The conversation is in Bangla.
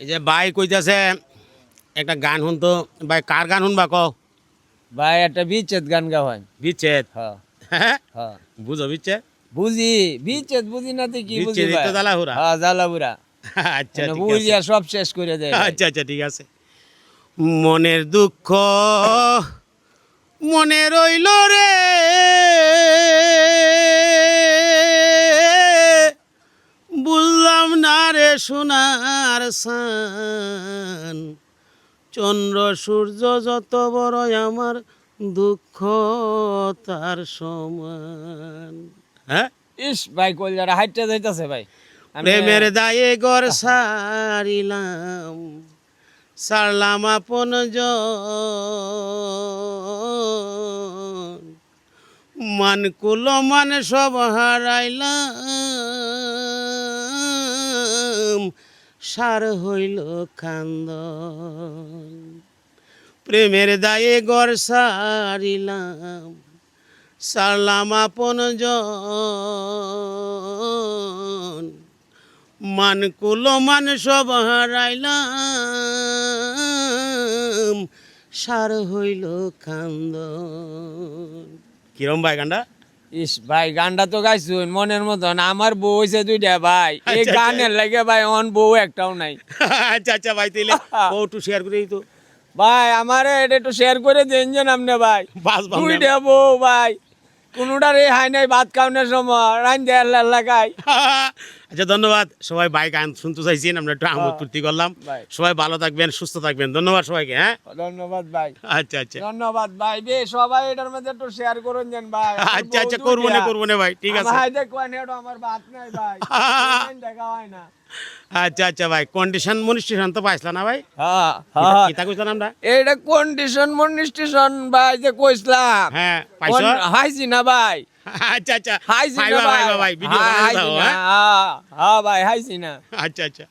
এই যে ভাই কইতাছে একটা গান শুন তো। ভাই কার গান শুনবা কও? ভাই একটা বিচ্ছেদ গান গা হয় বিচ্ছেদ হ্যাঁ? বুঝো বিচ্ছেদ? বুঝি। বিচ্ছেদ বুঝি না তো কি বুঝি তো জ্বালাহুরা। হ্যাঁ জ্বালাবুরা আচ্ছা ঠিক আছে। বুঝিয়া সব শেষ করে দেয়। আচ্ছা আচ্ছা ঠিক আছে। মনের দুঃখ মনে রইল রে। সোনার সান। চন্দ্র সূর্য যত বড় আমার দুঃখ তার সমান। হ্যাঁ? ইস ভাই কলজারা হাইটটা যাইতাছে ভাই। প্রেমের দায়ে গর সারিলাম সারলাম আপন মান কুল মান সব হারাইলাম। সার হইল খান্দন প্রেমের দায়ে গর সারিলাম, সারলাম আপন মান কুলো, মান সব হারাইলাম, সার হইল খান্দন কিরম ভাই গান্ডা ইস ভাই গানটা তো গাইছুন মনের মতন। আমার বউ হইছে দুইটা ভাই। এই আচ্ছা, আচ্ছা। গানের লাগে ভাই অন বউ একটাও নাই। আচ্ছা আচ্ছা ভাই তাইলে ও একটু শেয়ার করে তো ভাই আমারে এটা একটু শেয়ার করে দেন যে নামনে ভাই। দুইটা বউ ভাই। কোনোটার এই হাই নাই ভাত খাওয়ানোর সময় রান দেয়ার লাগাই। আচ্ছা ধন্যবাদ। সবাই ভাই গান শুনতে চাইছেন আমরা একটু আমোদ ফুর্তি করলাম। সবাই ভালো থাকবেন সুস্থ থাকবেন। ধন্যবাদ সবাইকে হ্যাঁ? ধন্যবাদ ভাই। আচ্ছা আচ্ছা। ধন্যবাদ ভাই। বে সবাই এটার মধ্যে একটু শেয়ার করুন যেন ভাই। আচ্ছা আচ্ছা করব না। করব না ভাই। ঠিক আছে। আমার হাইতে কয় নেটো আমার ভাত নাই ভাই। দেখা হয় না। আচ্ছা আচ্ছা ভাই। কন্ডিশন মনিস্টেশন তো পাইছিলাম না ভাই? হ্যাঁ হ্যাঁ। কিতা কইছিলাম আমরা? এইটা কন্ডিশন মনিস্টেশন ভাই যে কইছিলাম হ্যাঁ পাইছো? হাইছি না ভাই। আচ্ছা আচ্ছা। হাই ভাই পাইবা ভাই ভিডিও বানাই দাও হ্যাঁ? হ্যাঁ হ্যাঁ ভাই হাই সিনা আচ্ছা আচ্ছা।